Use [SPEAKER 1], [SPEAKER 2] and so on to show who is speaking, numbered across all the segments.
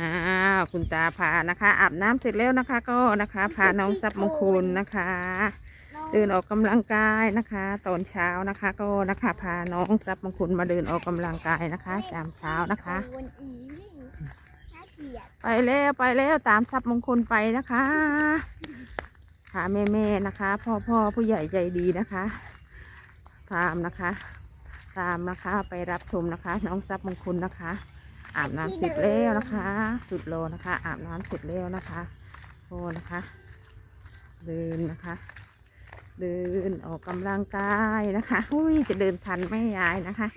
[SPEAKER 1] อ้าวคุณตาพานะคะ อาบน้ำเสร็จแล้วนะคะ ก็นะคะพาน้องซับมงคลนะคะเดินออกกำลังกายนะคะ ตอนเช้านะคะ ก็นะคะพาน้องซับมงคลมาเดินออกกำลังกายนะคะยามเช้านะคะ ไปแล้วไปแล้วตามซับมงคลไปนะคะพาแม่แม่ๆนะคะ พ่อพ่อผู้ใหญ่ใจดีนะคะตามนะคะ ตามนะคะไปรับชมนะคะ น้องซับมงคลนะคะ อาบน้ำเสร็จแล้วนะคะ สุดโลนะคะ อาบน้ำเสร็จแล้วนะคะโอ้นะคะ เดินนะคะ เดินออกกำลังกายนะคะอุ้ยจะเดินทันไหม่ยายนะคะ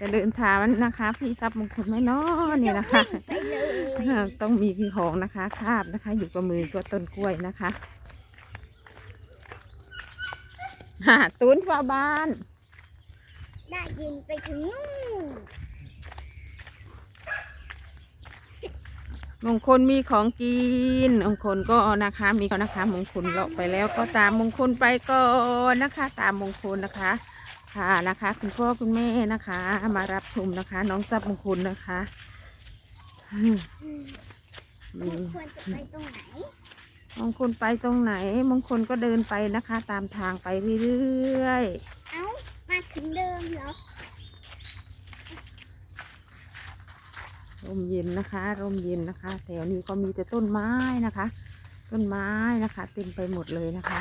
[SPEAKER 1] จะเดินทันนะคะ พี่ซับมงคลไหม่นอเนี่ยนะคะ
[SPEAKER 2] ไปเลย
[SPEAKER 1] ต้องมีของนะคะคาบนะคะ อยู่กับมือก็ต้นกล้วยนะคะหาตูนฟ้าบ้าน
[SPEAKER 2] ได้ยินไปถึงนู่น
[SPEAKER 1] มงคลมีของกินมงคลก็นะคะ มีก็นะคะ มงคลเลาะไปแล้วก็ตามมงคลไปก่อนนะคะ ตามมงคลนะคะ ค่ะนะคะ คุณพ่อคุณแม่นะคะ มารับชมนะคะ น้องซับมงคลนะคะอืม
[SPEAKER 2] มันควรจะไปตรงไหน
[SPEAKER 1] มงคลไปตรงไหน มงคลก็เดินไปนะคะ ตามทางไปเรื่อยๆ
[SPEAKER 2] เอ้ามาถึงเดิมเหรอ
[SPEAKER 1] ร่มเย็นนะคะร่มเย็นนะคะ แถวนี้ก็มีแต่ต้นไม้นะคะ ต้นไม้นะคะ เต็มไปหมดเลยนะคะ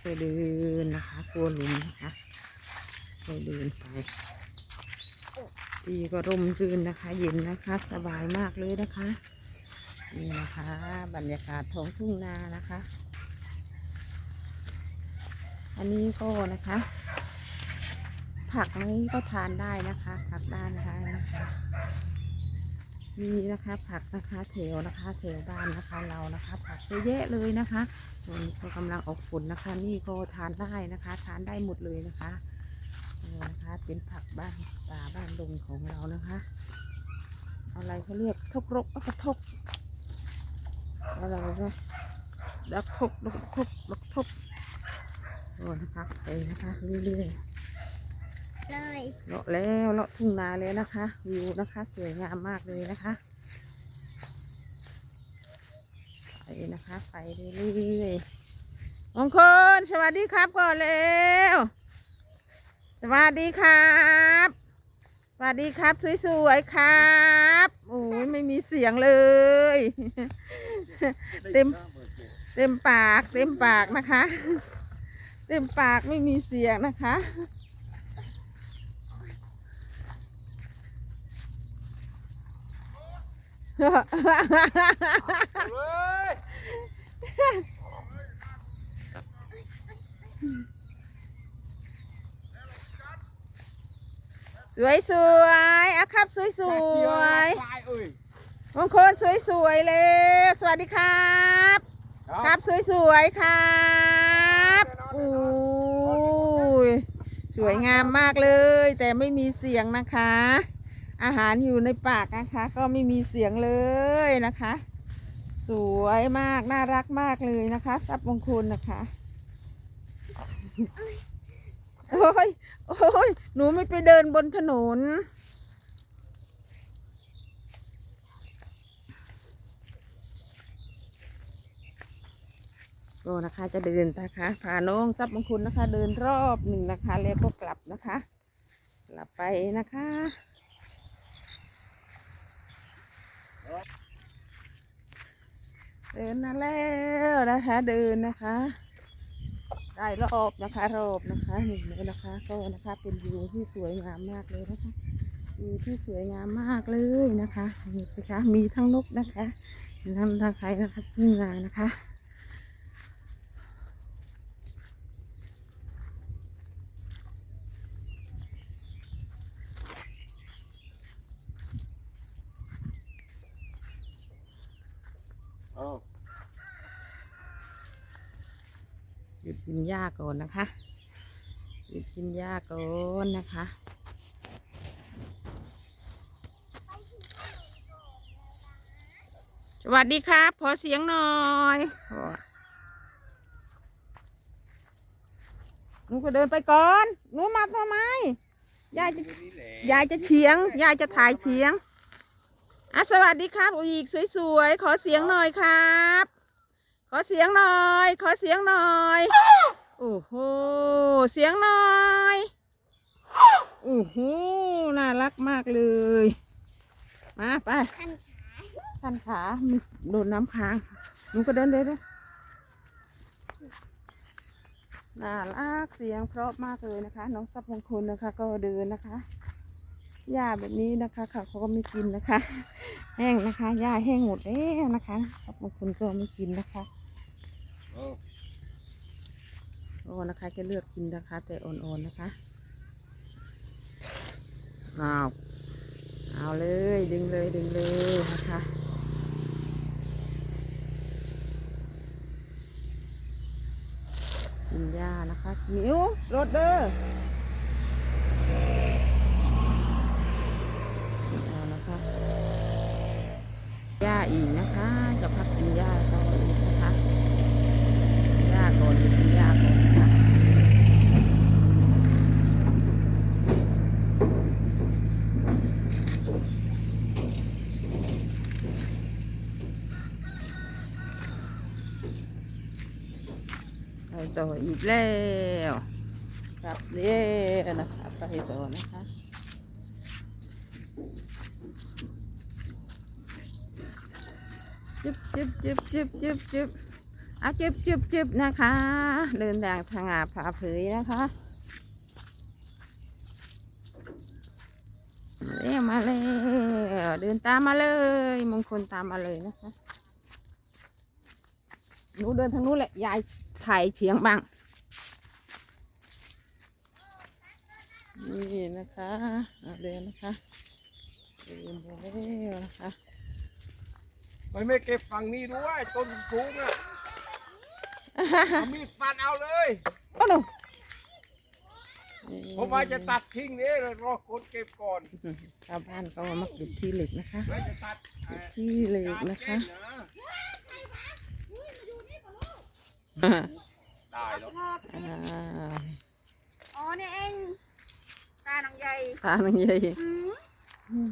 [SPEAKER 1] ไปเดินนะคะกลัวหลุมนะคะไปเดินไปดีก็ร่มรื่นนะคะ เย็นนะคะ สบายมากเลยนะคะ นี่นะคะ บรรยากาศท้องทุ่งนานะคะ อันนี้ก็นะคะ ผักนี้ก็ทานได้นะคะ ผักด้านได้นะคะมีนะคะผักนะคะแถวนะคะแถวบ้านนะคะเรานะคะ ผักเยอะแยะเลยนะคะมันก็กำลังออกผลนะคะ นี่ก็ทานได้นะคะ ทานได้หมดเลยนะคะนะคะเป็นผักบ้านป่าบ้านดงของเรานะคะ อะไรเขาเรียกทกรกแล้วก็ทกอะไรนะดักทบดักทบดักทบ โอ้นะคะไปนะคะเรื่อย
[SPEAKER 2] เลย
[SPEAKER 1] ๆเลาะแล้วเลาะทุ่งนาแล้วนะคะวิวนะคะ สวยงามมากเลยนะคะไปนะคะไปเรื่อยๆมงคลสวัสดีครับก่อนเร็วสวัสดีครับสวัสดีครับสวยๆครับโอ้ยไม่มีเสียงเลย เต็มเต็มปากเต็มปากนะคะ เต็มปากไม่มีเสียงนะคะ สวยสวยๆอะครับสวยสวยๆมงคลสวยสวยๆเลย สวัสดีครับ ครับสวยๆครับ อุ้ยสวยงามมากเลย แต่ไม่มีเสียงนะคะ อาหารอยู่ในปากนะคะ ก็ไม่มีเสียงเลยนะคะ สวยมากน่ารักมากเลยนะคะทรัพย์มงคลนะคะโอ้ยโอ้ยหนูไม่ไปเดินบนถนน ก็นะคะจะเดินนะคะพาน้องทรัพย์มงคลนะคะ เดินรอบหนึ่งนะคะ แล้วก็กลับนะคะ กลับไปนะคะเดินมาแล้วนะคะ เดินนะคะ ได้รอบนะคะ รอบนะคะหนึ่งเลยนะคะ ก็นะคะเป็นวิวที่สวยงามมากเลยนะคะวิวที่สวยงามมากเลยนะคะนี่นะคะมีทั้งนกนะคะทั้งทางใครนะคะที่งานนะคะ หยุดกินหญ้าก่อนนะคะหยุดกินหญ้าก่อนนะคะสวัสดีครับขอเสียงหน่อยหนูก็เดินไปก่อนหนูมาทำไมยายจะยายจะเฉียงยายจะถ่ายเฉียง อะสวัสดีครับอีกสวยๆ ขอเสียงหน่อยครับ ขอเสียงหน่อย ขอเสียงหน่อยโอ้โหเสียงหน่อยโอ้โหน่ารักมากเลย มาไป
[SPEAKER 2] ท่าน
[SPEAKER 1] ท่านขาโดนน้ำค้างหนูก็เดินเลยด้วยน่ารักเสียงเพราะมากเลยนะคะ น้องซับมงคลนะคะ ก็เดินนะคะ หญ้าแบบนี้นะคะเขาเขาก็ไม่กินนะคะ แห้งนะคะหญ้าแห้งหมดแล้วนะคะบมงคลก็ไม่กินนะคะโอ้นะคะจะเลือกกินนะคะ แต่อ่อนๆนะคะเอาเอาเลยดึงเลยดึงเลยนะคะกินหญ้านะคะหิวรถเด้อเอานะคะหญ้าอีกนะคะ จะพักกินหญ้าต่ออีกนะคะหญ้าก่อนหรือกินหญ้าก่อนค่ะไป ต่ออีกแล้วกลับเด้วนะคะไปต่อนะคะจึบจึบจึบจึบจึบจึบเอาจึบจึบจึบนะคะ เดินทางทางอาผาเผยนะคะเอ้มาเลยเดินตามมาเลย มงคลตามมาเลยนะคะหนูเดินทางนู้นแหละยาย ถ่ายเฉียงบ้าง นี่นะคะเอาเดินนะคะเดินไปแล้วนะคะ
[SPEAKER 3] มันไม่เก็บฝั่งนี้ด้วยต้นสูงอะเอามีดฟันเอาเลย
[SPEAKER 1] โอ้โห
[SPEAKER 3] ผมว่าจะตัดทิ้งนี่เลยรอคนเก็บก่อน
[SPEAKER 1] ชาวบ้านก็มาเก็บที่เหล็กนะคะ
[SPEAKER 3] แล้วจะตัดเอ่อ
[SPEAKER 1] ที่เหล็กนะคะ
[SPEAKER 3] เส้น ได้แล้ว
[SPEAKER 1] อ่า
[SPEAKER 2] อ๋อนี่เองตาหนังใหญ่
[SPEAKER 1] ตาหนังใหญ่
[SPEAKER 2] อืม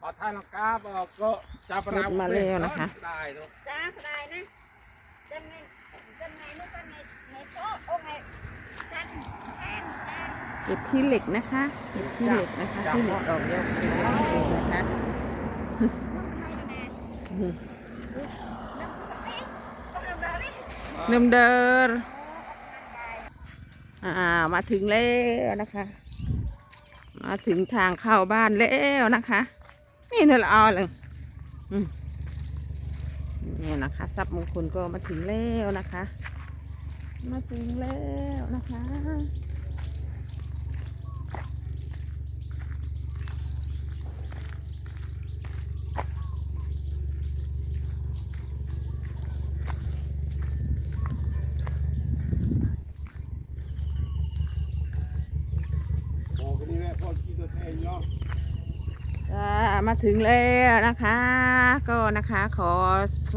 [SPEAKER 3] พอท่านลังกาบอกก็จับเรา
[SPEAKER 1] มาแล้วนะคะ
[SPEAKER 3] ได้แล้ว
[SPEAKER 2] จ้าสบายนะจำไงจำไงนู่นจำไงในโต๊ะโอ้ไงจันแอนจัน
[SPEAKER 1] เก็บที่เหล็กนะคะเก็บที่เหล็กนะคะที่เหล็กออกยกเก็บที่เหล็กนะคะ
[SPEAKER 2] นู่นไม่นาน
[SPEAKER 1] เดิมเดินอ่ามาถึงแล้วนะคะ มาถึงทางเข้าบ้านแล้วนะคะ นี่เนี่ยเราเอเลยอืมนี่นะคะทรัพย์มงคลก็มาถึงแล้วนะคะ มาถึงแล้วนะคะ
[SPEAKER 3] บอกกั นนี่แหละพอกินตัวเองเนาะ
[SPEAKER 1] จ้ามาถึงแล้วนะคะ ก็นะคะขอ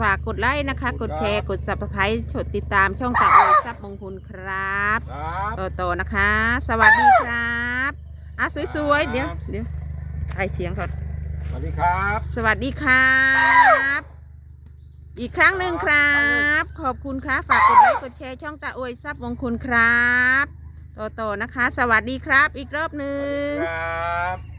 [SPEAKER 1] ฝากกดไลค์นะคะ กดแชร์กด subscribe กดติดตามช่องตาโอยทรัพย์มงคลครับ
[SPEAKER 3] ครับ
[SPEAKER 1] โตๆนะคะ สวัสดีครับอะสวยๆเดี๋ยวเดี๋ยวใครเสียงก่อน
[SPEAKER 3] สวัสดีครับ
[SPEAKER 1] สวัสดีครับ อีกครั้งหนึ่งครับ ขอบคุณค่ะฝากกดไลค์กดแชร์ช่องตาอวยทรัพย์มงคลครับ โตโตนะคะ สวัสดีครับ อีกรอบหนึ่ง
[SPEAKER 3] ครับ